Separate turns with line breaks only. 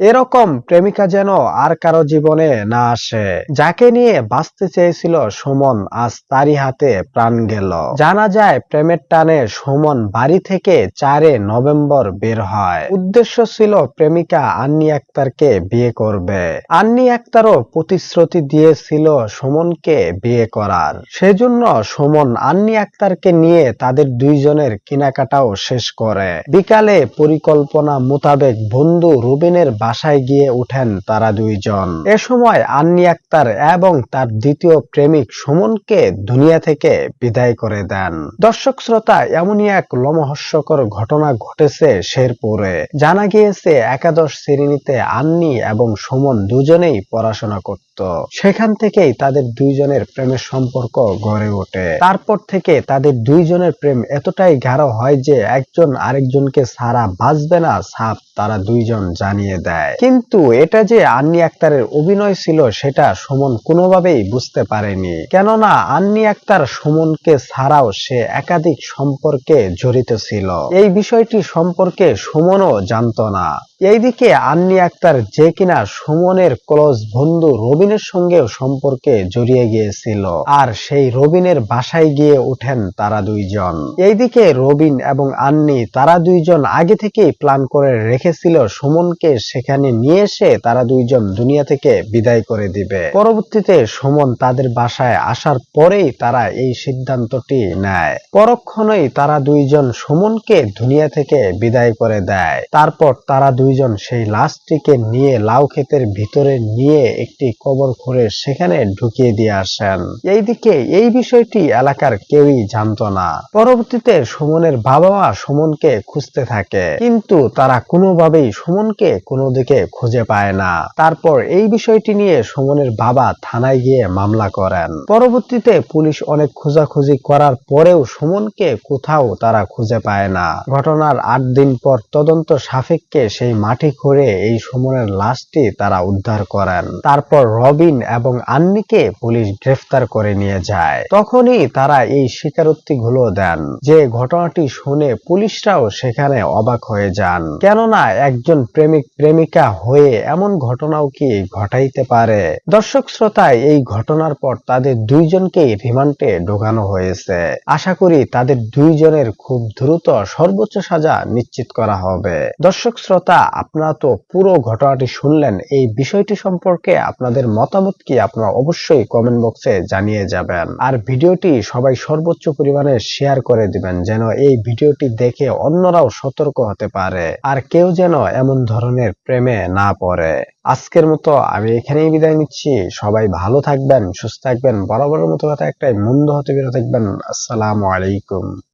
এরকম প্রেমিকা যেন আর কারও জীবনে না আসে। যাকে নিয়ে বাঁচতে চেয়েছিল সুমন, আজ তারই হাতে প্রাণ গেল। জানা যায় প্রেমের টানে সুমন বাড়ি থেকে চারে নভেম্বর বের হয়। উদ্দেশ্য ছিল প্রেমিকা আন্নি আক্তারকে বিয়ে করবে। আন্নি আক্তারও প্রতিশ্রুতি দিয়েছিল সুমনকে বিয়ে করার। সেজন্য সুমন আন্নি আক্তারকে নিয়ে তাদের দুইজনের কেনাকাটাও শেষ করে। বিকালে পরিকল্পনা মোতাবেক বন্ধু রুবিনের বাসায় গিয়ে উঠেন তারা দুইজন। এ সময় আন্নি আক্তার এবং তার দ্বিতীয় প্রেমিক সুমনকে দুনিয়া থেকে বিদায় করে দেন। দর্শক শ্রোতা, এমনই এক লমহস্যকর ঘটনা ঘটেছে শেরপুরে। জানা গিয়েছে, একাদশ শ্রেণীতে আন্নি এবং সুমন দুজনেই পড়াশোনা করত সেখান থেকেই তাদের দুইজনের প্রেমের সম্পর্ক গড়ে ওঠে। তারপর থেকে তাদের দুইজনের প্রেম এতটাই গাঢ় হয় যে একজন আরেকজনকে সারা বাঁচবে না সাপ তারা দুইজন জানিয়ে দেয়। কিন্তু এটা যে আন্নি আক্তারের অভিনয় ছিল সেটা সুমন কোনোভাবেই বুঝতে পারেনি। কেননা আন্নি আক্তার সুমনকে ছাড়াও সে একাধিক সম্পর্কে জড়িত ছিল। এই বিষয়টি সম্পর্কে সুমনও জানতো না। এইদিকে আন্নি আক্তার যে কিনা সুমনের ক্লোজ বন্ধু রবিনের সঙ্গেও সম্পর্কে জড়িয়ে গিয়েছিল। আর সেই রবিনের বাসায় গিয়ে উঠেন তারা দুইজন। এইদিকে রবিন এবং আন্নি তারা দুইজন আগে থেকেই প্ল্যান করে রেখেছিল সুমনকে সেখানে নিয়ে এসে তারা দুইজন দুনিয়া থেকে বিদায় করে দিবে। পরবর্তীতে সুমন তাদের বাসায় আসার পরেই তারা এই সিদ্ধান্তটি নেয়। পরক্ষণেই তারা দুইজন সুমনকে দুনিয়া থেকে বিদায় করে দেয়। তারপর তারা দুইজন সেই লাশটিকে নিয়ে লাউ ক্ষেতের ভিতরে নিয়ে একটি কবর খুঁড়ে সেখানে ঢুকিয়ে দিয়ে আসেন। এইদিকে এই বিষয়টি এলাকার কেউই জানতো না। পরবর্তীতে সুমনের বাবা মা সুমনকে খুঁজতে থাকে। কিন্তু তারা কোনোভাবেই সুমনকে কোনো দিকে খুঁজে পায় না। তারপর এই বিষয়টি নিয়ে সুমনের বাবা থানায় গিয়ে মামলা করেন। পরবর্তীতে পুলিশ অনেক খোঁজাখুঁজি করার পরেও সুমনকে কোথাও তারা খুঁজে পায় না। ঘটনার আট দিন পর তদন্ত সাপেক্ষে সেই মাটি খুঁড়ে এই সুমনের লাশটি তারা উদ্ধার করেন। তারপর রবিন এবং আন্নিকে পুলিশ গ্রেফতার করে নিয়ে যায়। তখনই তারা এই স্বীকারোক্তি গুলো দেন যে ঘটনাটি শুনে পুলিশরাও সেখানে অবাক হয়ে যান। কেননা একজন প্রেমিক প্রেমিকা হয়ে এমন ঘটনাও কি ঘটাইতে পারে? দর্শক শ্রোতায় এই ঘটনার পর তাদের দুইজনকেই রিমান্ডে ঢোকানো হয়েছে। আশা করি তাদের দুইজনের খুব দ্রুত সর্বোচ্চ সাজা নিশ্চিত করা হবে। দর্শক শ্রোতা আপনারা তো পুরো ঘটনাটি শুনলেন। এই বিষয়টি সম্পর্কে আপনাদের মতামত কি আপনারা অবশ্যই কমেন্ট বক্সে জানিয়ে যাবেন। আর ভিডিওটি সবাই সর্বোচ্চ পরিমাণে শেয়ার করে দিবেন, যেন এই ভিডিওটি দেখে অন্যরাও সতর্ক হতে পারে, আর কেউ যেন এমন ধরনের প্রেমে না পড়ে। আজকের মতো আমি এখানেই বিদায় নিচ্ছি। সবাই ভালো থাকবেন, সুস্থ থাকবেন, বরাবরের মতো কথা একটাই, মন্দ হতে বেরো থাকবেন আসসালামু আলাইকুম।